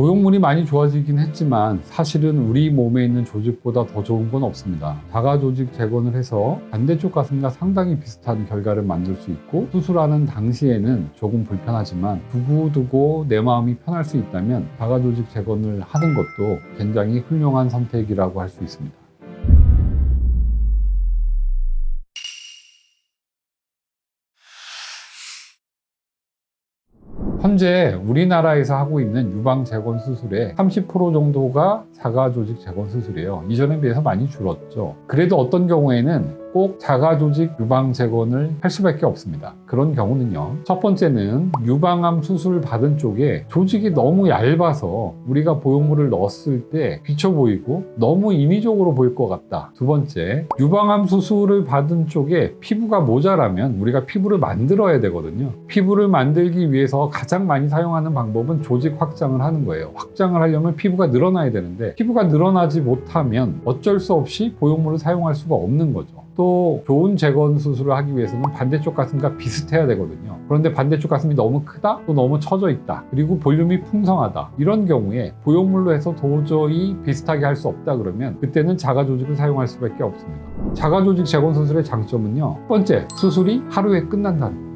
보형물이 많이 좋아지긴 했지만 사실은 우리 몸에 있는 조직보다 더 좋은 건 없습니다. 자가 조직 재건을 해서 반대쪽 가슴과 상당히 비슷한 결과를 만들 수 있고 수술하는 당시에는 조금 불편하지만 두고두고 내 마음이 편할 수 있다면 자가 조직 재건을 하는 것도 굉장히 훌륭한 선택이라고 할 수 있습니다. 현재 우리나라에서 하고 있는 유방 재건 수술의 30% 정도가 자가 조직 재건 수술이에요. 이전에 비해서 많이 줄었죠. 그래도 어떤 경우에는 꼭 자가 조직 유방 재건을 할 수밖에 없습니다. 그런 경우는요. 첫 번째는 유방암 수술 받은 쪽에 조직이 너무 얇아서 우리가 보형물을 넣었을 때 비쳐 보이고 너무 인위적으로 보일 것 같다. 두 번째, 유방암 수술을 받은 쪽에 피부가 모자라면 우리가 피부를 만들어야 되거든요. 피부를 만들기 위해서 가장 많이 사용하는 방법은 조직 확장을 하는 거예요. 확장을 하려면 피부가 늘어나야 되는데 피부가 늘어나지 못하면 어쩔 수 없이 보형물을 사용할 수가 없는 거죠. 또 좋은 재건 수술을 하기 위해서는 반대쪽 가슴과 비슷해야 되거든요. 그런데 반대쪽 가슴이 너무 크다? 또 너무 처져 있다. 그리고 볼륨이 풍성하다. 이런 경우에 보형물로 해서 도저히 비슷하게 할 수 없다 그러면 그때는 자가 조직을 사용할 수밖에 없습니다. 자가 조직 재건 수술의 장점은요. 첫 번째, 수술이 하루에 끝난다는 거예요.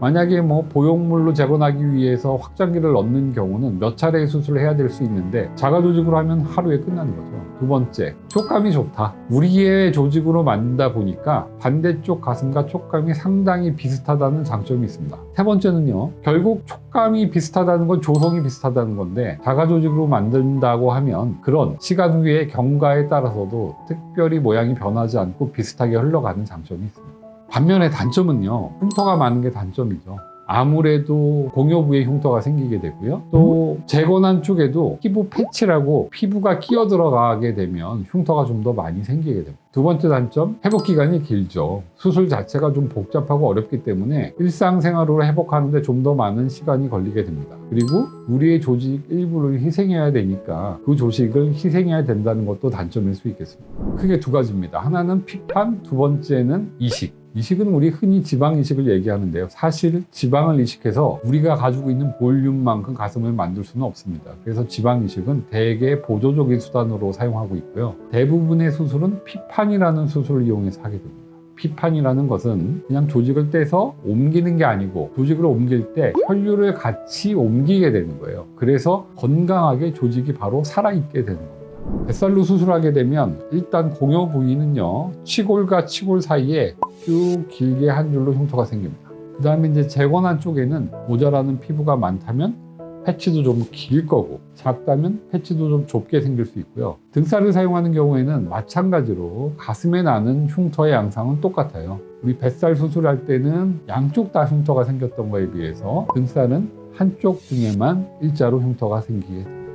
만약에 뭐 보형물로 재건하기 위해서 확장기를 넣는 경우는 몇 차례의 수술을 해야 될 수 있는데 자가 조직으로 하면 하루에 끝나는 거죠. 두 번째, 촉감이 좋다. 우리의 조직으로 만다 보니까 반대쪽 가슴과 촉감이 상당히 비슷하다는 장점이 있습니다. 세 번째는요, 결국 촉감이 비슷하다는 건 조성이 비슷하다는 건데 자가 조직으로 만든다고 하면 그런 시간 후의 경과에 따라서도 특별히 모양이 변하지 않고 비슷하게 흘러가는 장점이 있습니다. 반면에 단점은요, 흉터가 많은 게 단점이죠. 아무래도 공여 부에 흉터가 생기게 되고요. 또 재건한 쪽에도 피부 패치라고 피부가 끼어 들어가게 되면 흉터가 좀 더 많이 생기게 됩니다. 두 번째 단점, 회복 기간이 길죠. 수술 자체가 좀 복잡하고 어렵기 때문에 일상생활으로 회복하는데 좀 더 많은 시간이 걸리게 됩니다. 그리고 우리의 조직 일부를 희생해야 되니까 그 조직을 희생해야 된다는 것도 단점일 수 있겠습니다. 크게 두 가지입니다. 하나는 피판, 두 번째는 이식. 이식은 우리 흔히 지방 이식을 얘기하는데요. 사실 지방을 이식해서 우리가 가지고 있는 볼륨만큼 가슴을 만들 수는 없습니다. 그래서 지방 이식은 대개 보조적인 수단으로 사용하고 있고요. 대부분의 수술은 피판이라는 수술을 이용해서 하게 됩니다. 피판이라는 것은 그냥 조직을 떼서 옮기는 게 아니고 조직을 옮길 때 혈류를 같이 옮기게 되는 거예요. 그래서 건강하게 조직이 바로 살아있게 되는 겁니다. 뱃살로 수술하게 되면 일단 공여 부위는요 치골과 치골 사이에 쭉 길게 한 줄로 흉터가 생깁니다. 그 다음에 이제 재건한 쪽에는 모자라는 피부가 많다면 패치도 좀 길 거고 작다면 패치도 좀 좁게 생길 수 있고요. 등살을 사용하는 경우에는 마찬가지로 가슴에 나는 흉터의 양상은 똑같아요. 우리 뱃살 수술할 때는 양쪽 다 흉터가 생겼던 거에 비해서 등살은 한쪽 등에만 일자로 흉터가 생기게 됩니다.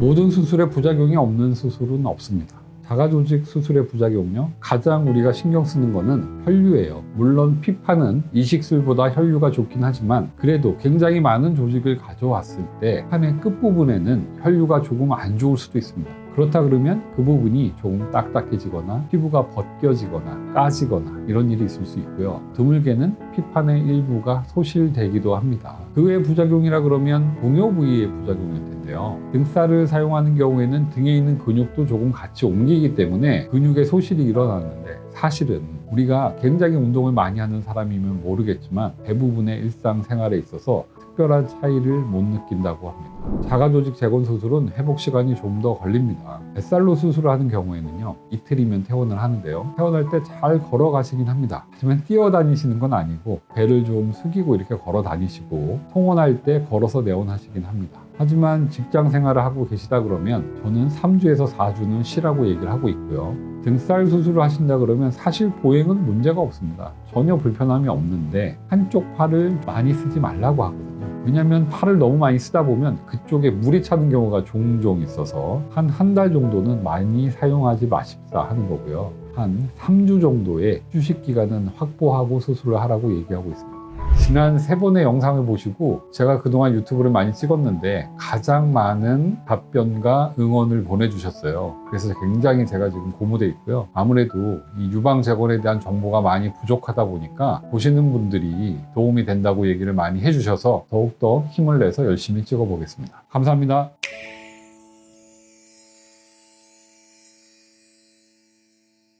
모든 수술에 부작용이 없는 수술은 없습니다. 자가조직 수술의 부작용요. 가장 우리가 신경 쓰는 거는 혈류예요. 물론 피파는 이식술보다 혈류가 좋긴 하지만 그래도 굉장히 많은 조직을 가져왔을 때 판의 끝부분에는 혈류가 조금 안 좋을 수도 있습니다. 그렇다 그러면 그 부분이 조금 딱딱해지거나 피부가 벗겨지거나 까지거나 이런 일이 있을 수 있고요. 드물게는 피판의 일부가 소실되기도 합니다. 그 외 부작용이라 그러면 동요 부위의 부작용일 텐데요. 등살을 사용하는 경우에는 등에 있는 근육도 조금 같이 옮기기 때문에 근육의 소실이 일어나는데 사실은 우리가 굉장히 운동을 많이 하는 사람이면 모르겠지만 대부분의 일상생활에 있어서 특별한 차이를 못 느낀다고 합니다. 자가조직 재건 수술은 회복 시간이 좀 더 걸립니다. 뱃살로 수술을 하는 경우에는요, 이틀이면 퇴원을 하는데요. 퇴원할 때 잘 걸어 가시긴 합니다. 하지만 뛰어 다니시는 건 아니고 배를 좀 숙이고 이렇게 걸어 다니시고 통원할 때 걸어서 내원하시긴 합니다. 하지만 직장 생활을 하고 계시다 그러면 저는 3주에서 4주는 쉬라고 얘기를 하고 있고요. 등살 수술을 하신다 그러면 사실 보행은 문제가 없습니다. 전혀 불편함이 없는데 한쪽 팔을 많이 쓰지 말라고 하거든요. 왜냐하면 팔을 너무 많이 쓰다 보면 그쪽에 물이 차는 경우가 종종 있어서 한 한 달 정도는 많이 사용하지 마십사 하는 거고요. 한 3주 정도의 휴식 기간은 확보하고 수술을 하라고 얘기하고 있습니다. 지난 세 번의 영상을 보시고 제가 그동안 유튜브를 많이 찍었는데 가장 많은 답변과 응원을 보내주셨어요. 그래서 굉장히 제가 지금 고무돼 있고요. 아무래도 이 유방 재건에 대한 정보가 많이 부족하다 보니까 보시는 분들이 도움이 된다고 얘기를 많이 해주셔서 더욱더 힘을 내서 열심히 찍어보겠습니다. 감사합니다.